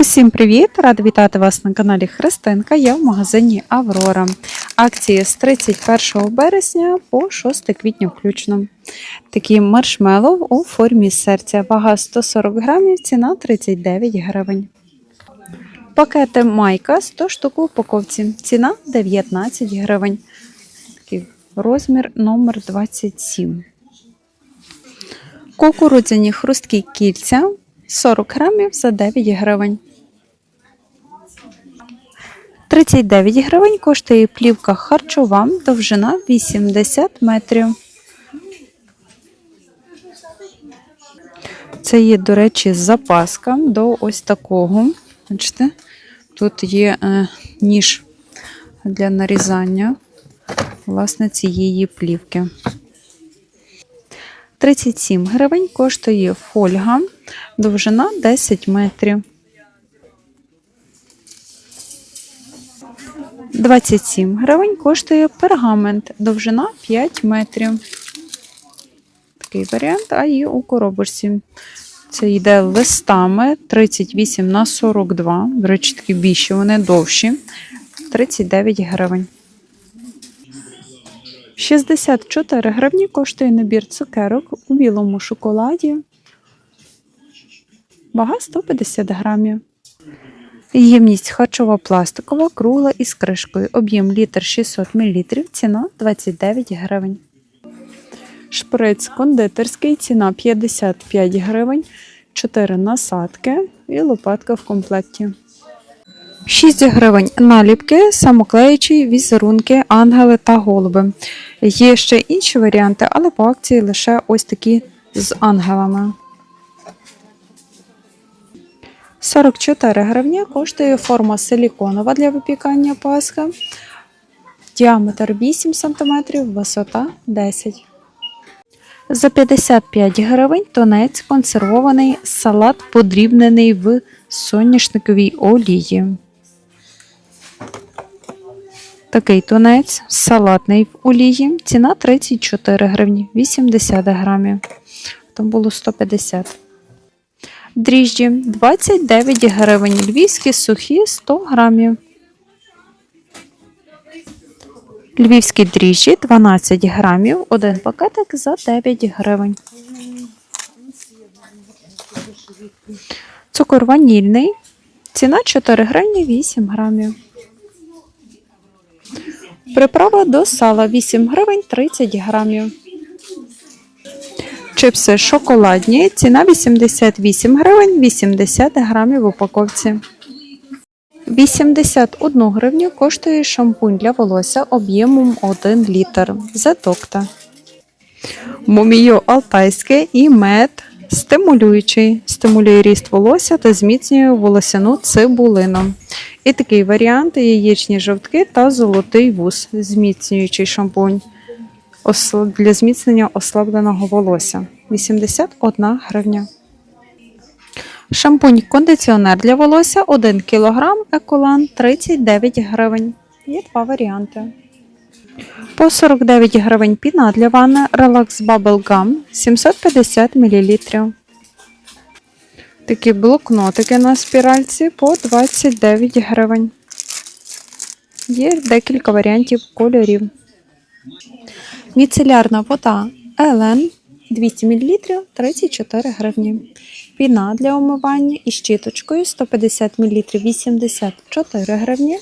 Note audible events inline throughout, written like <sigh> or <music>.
Усім привіт! Рада вітати вас на каналі Христинка. Я в магазині Аврора. Акції з 31 березня по 6 квітня включно. Такі маршмеллоу у формі серця. Вага 140 грамів, ціна 39 гривень. Пакети майка 100 штук у упаковці. Ціна 19 гривень. Такий розмір номер 27. Кукурудзяні хрусткі кільця 40 грамів за 9 гривень. 39 гривень коштує плівка харчова, довжина 80 метрів. Це є, до речі, запаска до ось такого. Бачите, тут є е, ніж для нарізання власне цієї плівки. 37 гривень коштує фольга, довжина 10 метрів. 27 гривень коштує пергамент, довжина 5 метрів. Такий варіант, а є у коробочці. Це йде листами 38 на 42. До речі, такі більші, вони довші. 39 гривень. 64 гривні коштує набір цукерок у білому шоколаді. Вага 150 грамів. Ємність харчова пластикова, кругла із кришкою. Об'єм літр 600 мл, ціна 29 гривень. Шприц кондитерський, ціна 55 гривень, 4 насадки і лопатка в комплекті. 6 гривень наліпки, самоклеючі візерунки, ангели та голуби. Є ще інші варіанти, але по акції лише ось такі з ангелами. 44 гривні коштує форма силіконова для випікання пасха. Діаметр 8 см, висота 10 За 55 гривень тонець консервований салат подрібнений в соняшниковій олії. Такий тунець салатний в олії. Ціна 34 гривні, 80 грамів. Там було 150. Дріжджі 29 гривень. Львівські сухі 100 грамів. Львівські дріжджі 12 грамів. Один пакетик за 9 гривень. Цукор ванільний. Ціна 4 гривні 8 грамів. Приправа до сала 8 гривень 30 грамів. Чипси шоколадні. Ціна 88 гривень 80 грамів в упаковці. 81 гривню коштує шампунь для волосся об'ємом 1 літр. Зетокта. Муміо алтайське і мед стимулюючий. Стимулює ріст волосся та зміцнює волосяну цибулину. І такий варіант яєчні жовтки та золотий вус. Зміцнюючий шампунь для зміцнення ослабленого волосся. 81 гривня. Шампунь кондиціонер для волосся 1 кг, еколан 39 гривень. Є два варіанти. По 49 гривень піна для ванни Relax Bubble Gum 750 мл. Такі блокнотики на спіральці по 29 гривень. Є декілька варіантів кольорів. Міцелярна вода Елен 200 мл 34 гривні. Піна для умивання із щіточкою 150 мл 84 гривні.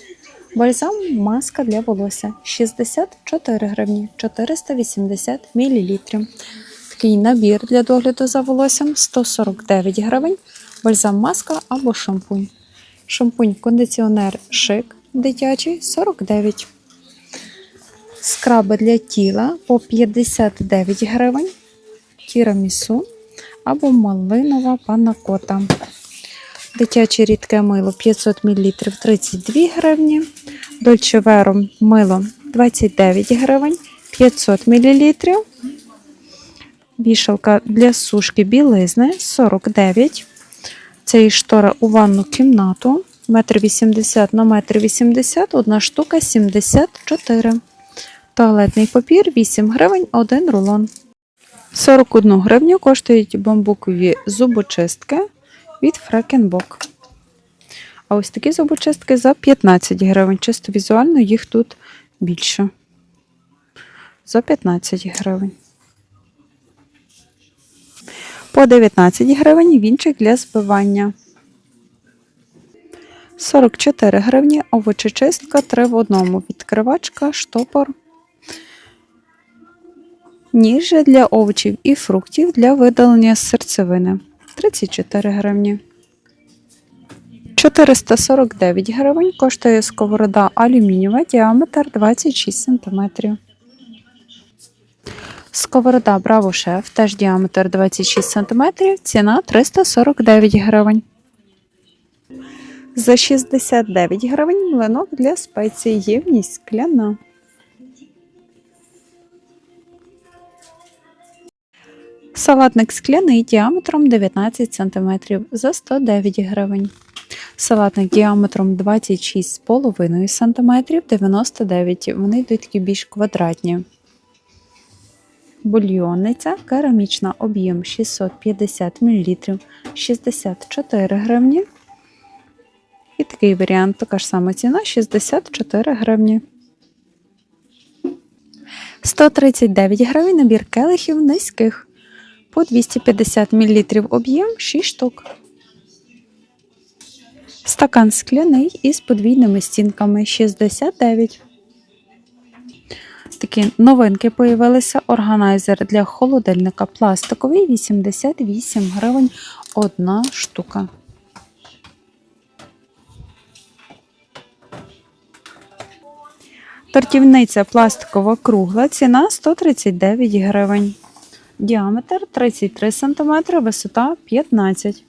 Бальзам маска для волосся 64 гривні 480 мл. Такий набір для догляду за волоссям 149 гривень. Бальзам маска або шампунь. Шампунь кондиціонер шик дитячий 49 Скраби для тіла по 59 гривень. Тірамісу або малинова панакота. Дитяче рідке мило 500 мл 32 гривні. дольчеверо мило 29 гривень 500 мл. Вішалка для сушки білизни 49. Це і штора у ванну кімнату. 1,80 на 1,80 одна штука 74. Туалетний папір 8 гривень 1 рулон. 41 гривню коштують бамбукові зубочистки від Фрекенбок. А ось такі зубочистки за 15 гривень. Чисто візуально їх тут більше. За 15 гривень. По 19 гривень вінчик для збивання. 44 гривні овочечистка 3 в одному. Відкривачка, штопор. Ніж для овочів і фруктів для видалення серцевини. 34 гривні. 449 гривень коштує сковорода алюмінієва, діаметр 26 см. Сковорода Браво Шеф, теж діаметр 26 см, ціна 349 гривень. За 69 гривень млинок для спецій євність скляна. Салатник скляний діаметром 19 см за 109 гривень. Салатник діаметром 26,5 см 99 Вони йдуть такі більш квадратні. Бульйонниця керамічна об'єм 650 мл 64 гривні. І такий варіант, така ж сама ціна 64 гривні. 139 гривень набір келихів низьких по 250 мл об'єм 6 штук. Стакан скляний із подвійними стінками 69. Такі новинки появилися. Органайзер для холодильника пластиковий 88 гривень одна штука. Тортівниця пластикова кругла, ціна 139 гривень. Діаметр 33 см, висота 15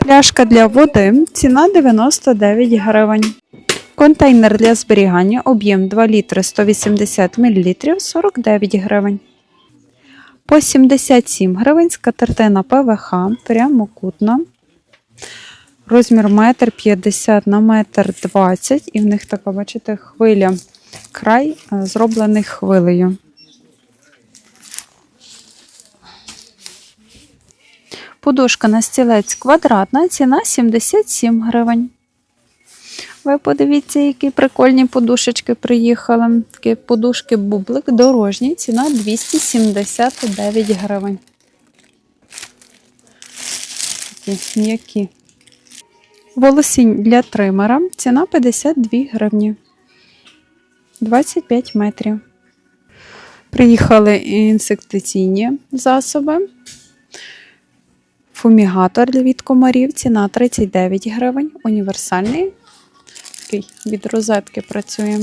Пляшка для води, ціна 99 гривень. Контейнер для зберігання, об'єм 2 літри 180 мл 49 гривень. По 77 гривень скатертина ПВХ, прямокутна. Розмір 1,50 на 1,20 м. І в них така, бачите, хвиля. Край е, зроблений хвилею. Подушка на стілець квадратна, ціна 77 гривень. Ви подивіться, які прикольні подушечки приїхали. Такі подушки бублик дорожні, ціна 279 гривень. Такі м'які. Волосінь для тримера, ціна 52 гривні. 25 метрів. Приїхали інсектиційні засоби. Фумігатор від комарів, ціна 39 гривень. Універсальний. Такий від розетки працює.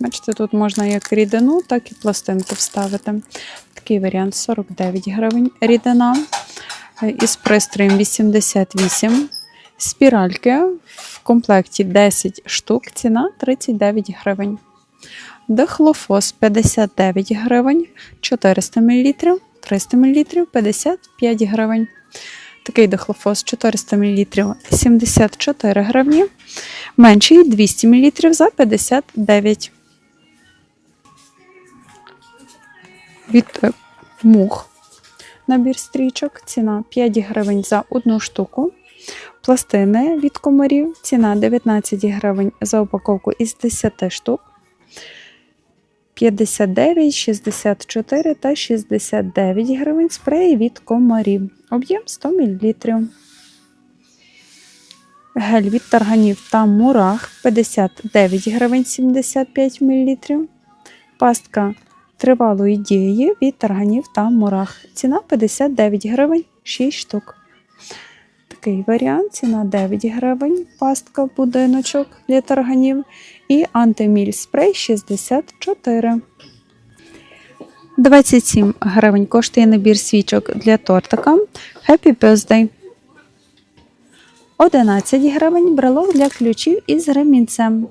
Бачите, тут можна як рідину, так і пластинку вставити. Такий варіант 49 гривень. Рідина із пристроєм 88. Спіральки в комплекті 10 штук, ціна 39 гривень. Дихлофос 59 гривень, 400 мл, 300 мл 55 гривень. Такий дихлофос 400 мл 74 гривні. Менший 200 мл за 59. Від е, мух набір стрічок. Ціна 5 гривень за одну штуку. Пластини від комарів. Ціна 19 гривень за упаковку із 10 штук. 59, 64 та 69 гривень спреї від комарів. Об'єм 100 мл. Гель від тарганів та мурах 59 гривень 75 мл. Пастка тривалої дії від тарганів та мурах. Ціна 59 гривень 6 штук. Такий варіант, ціна 9 гривень, пастка будиночок для тарганів і антиміль спрей 64. 27 гривень коштує набір свічок для тортика Happy Birthday. 11 гривень брелок для ключів із ремінцем.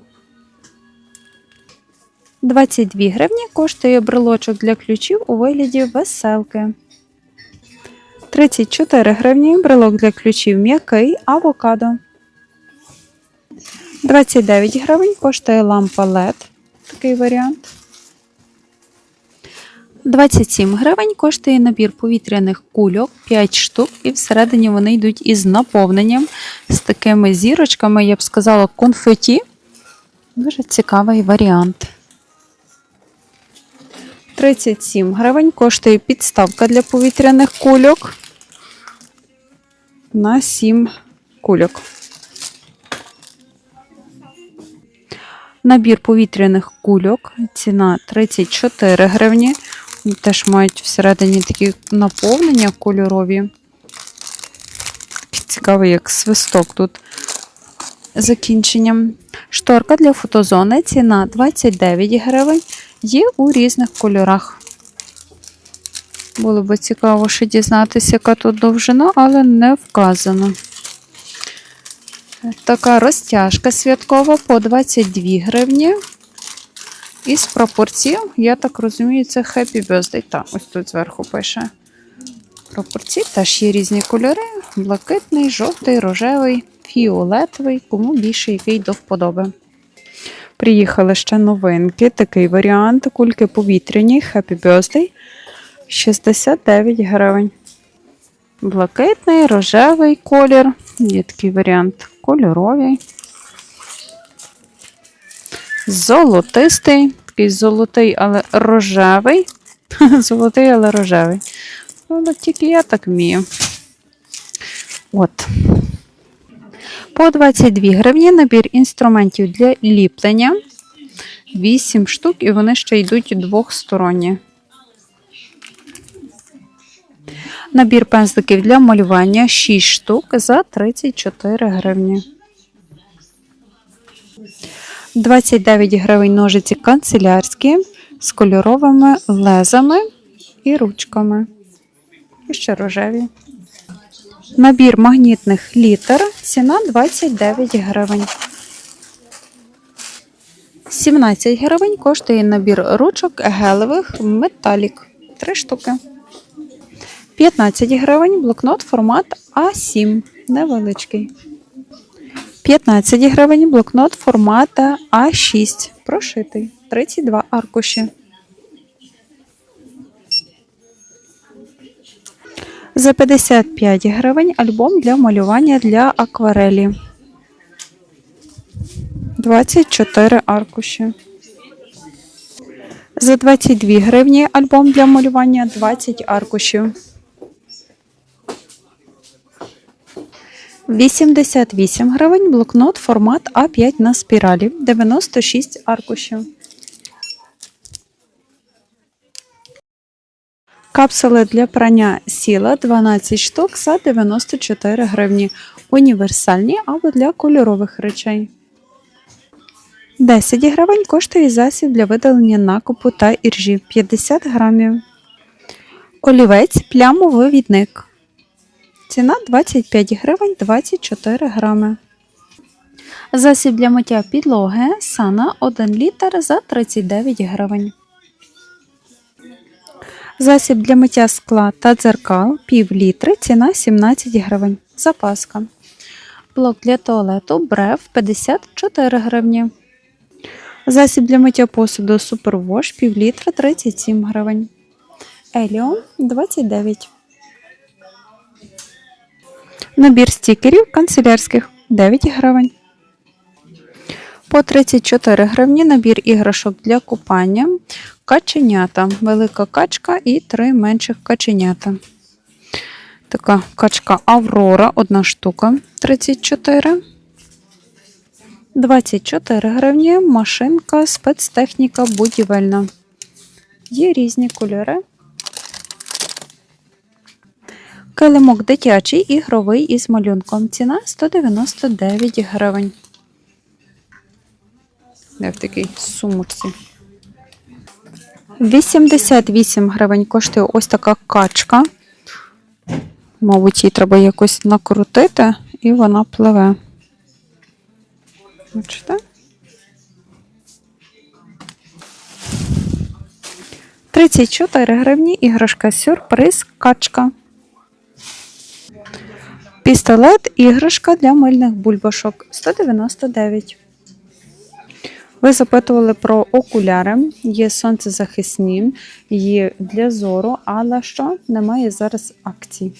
22 гривні коштує брелочок для ключів у вигляді веселки. 34 гривні брелок для ключів м'який авокадо. 29 гривень коштує лампа LED. Такий варіант. 27 гривень коштує набір повітряних кульок 5 штук, і всередині вони йдуть із наповненням з такими зірочками, я б сказала, конфеті. Дуже цікавий варіант. 37 гривень коштує підставка для повітряних кульок на 7 кульок. Набір повітряних кульок. Ціна 34 гривні. Теж мають всередині такі наповнення кольорові. Цікавий, як свисток тут закінченням. Шторка для фотозони. Ціна 29 гривень. Є у різних кольорах. Було б цікаво ще дізнатися, яка тут довжина, але не вказано. Така розтяжка святкова по 22 гривні. Із пропорцій, я так розумію, це Happy Birthday. Так, ось тут зверху пише. Пропорції теж є різні кольори: блакитний, жовтий, рожевий, фіолетовий, кому більше який до вподоби. Приїхали ще новинки. Такий варіант. Кульки повітряні, Happy Birthday. 69 гривень. Блакитний, рожевий колір. Є такий варіант кольоровий. Золотистий. Такий золотий, але рожевий. <laughs> Золотий, але рожевий. Ну, але тільки я так вмію. От. По 22 гривні набір інструментів для ліплення. 8 штук, і вони ще йдуть двохсторонні. Набір пензликів для малювання 6 штук за 34 гривні. 29 гривень ножиці канцелярські з кольоровими лезами і ручками. І ще рожеві. Набір магнітних літер. Ціна 29 гривень. 17 гривень коштує набір ручок гелевих металік. 3 штуки. 15 гривень блокнот формат А7. Невеличкий. 15 гривень блокнот формата А6. Прошитий. 32 аркуші. За 55 гривень альбом для малювання для акварелі. 24 аркуші. За 22 гривні альбом для малювання 20 аркушів. 88 гривень блокнот формат А5 на спіралі. 96 аркушів. Капсули для прання сіла 12 штук за 94 гривні. Універсальні або для кольорових речей. 10 гривень коштує засіб для видалення накопу та іржі 50 грамів. Олівець плямовивідник. Ціна 25 гривень 24 грами. Засіб для миття підлоги Сана 1 літр за 39 гривень. Засіб для миття скла та дзеркал пів літри, ціна 17 гривень. Запаска. Блок для туалету Брев 54 гривні. Засіб для миття посуду Супервош пів літра 37 гривень. Еліон 29. Набір стікерів канцелярських 9 гривень. По 34 гривні набір іграшок для купання. Каченята. Велика качка і три менших каченята. Така качка Аврора, одна штука 34. 24 гривні. Машинка, спецтехніка будівельна. Є різні кольори. Килимок дитячий ігровий із малюнком. Ціна 199 гривень. Де в такій сумочці. 88 гривень коштує ось така качка. Мабуть, її треба якось накрутити, і вона пливе. Бачите? 34 гривні іграшка сюрприз качка. Пістолет іграшка для мильних бульбашок 199. Ви запитували про окуляри. Є сонцезахисні, є для зору, але що немає зараз акцій.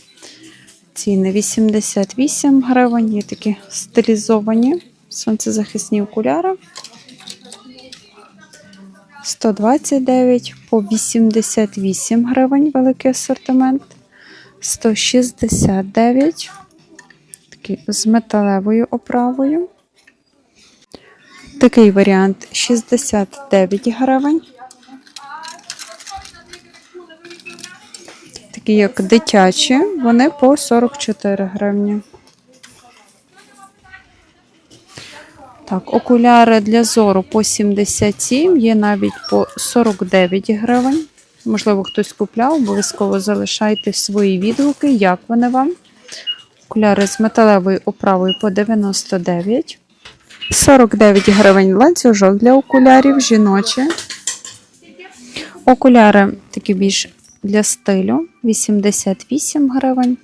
Ціни 88 гривень, є такі стилізовані сонцезахисні окуляри. 129 по 88 гривень великий асортимент. 169 такі з металевою оправою. Такий варіант 69 гривень. Такі як дитячі, вони по 44 гривні. Так, окуляри для зору по 77, є навіть по 49 гривень. Можливо, хтось купляв, обов'язково залишайте свої відгуки, як вони вам. Окуляри з металевою оправою по 99. 49 гривень ланцюжок для окулярів, жіночі. Окуляри такі більш для стилю 88 гривень.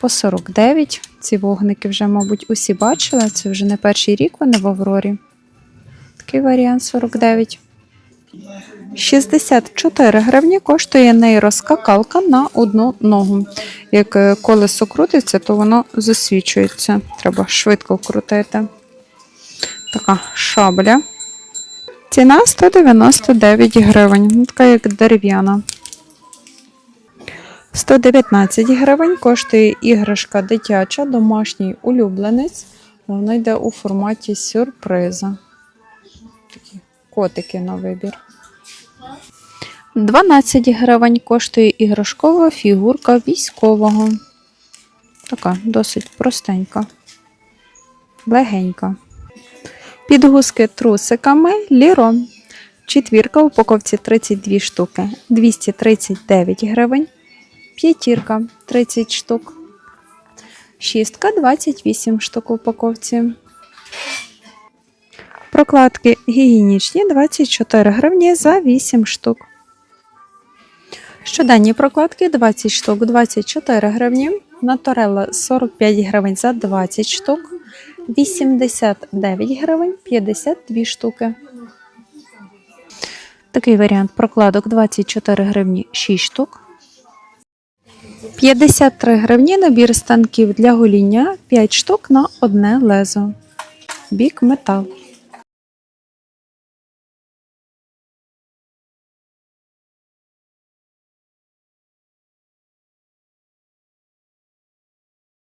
По 49. Ці вогники вже, мабуть, усі бачили. Це вже не перший рік вони в Аврорі. Такий варіант 49. 64 гривні коштує нейроскакалка на одну ногу. Як е, колесо крутиться, то воно засвічується. Треба швидко крутити. Така шабля. Ціна 199 гривень. Ну, така як дерев'яна. 119 гривень коштує іграшка дитяча, домашній улюбленець. Вона йде у форматі сюрприза. Такі котики на вибір. 12 гривень коштує іграшкова фігурка військового. Така досить простенька, легенька. Підгузки трусиками Ліро. Четвірка в упаковці 32 штуки, 239 гривень. П'ятірка 30 штук. Шістка 28 штук в упаковці. Прокладки гігієнічні 24 гривні за 8 штук. Щоденні прокладки 20 штук 24 гривні. Наторелла 45 гривень за 20 штук. 89 гривень 52 штуки. Такий варіант прокладок 24 гривні 6 штук. 53 гривні набір станків для гоління 5 штук на одне лезо. Бік метал.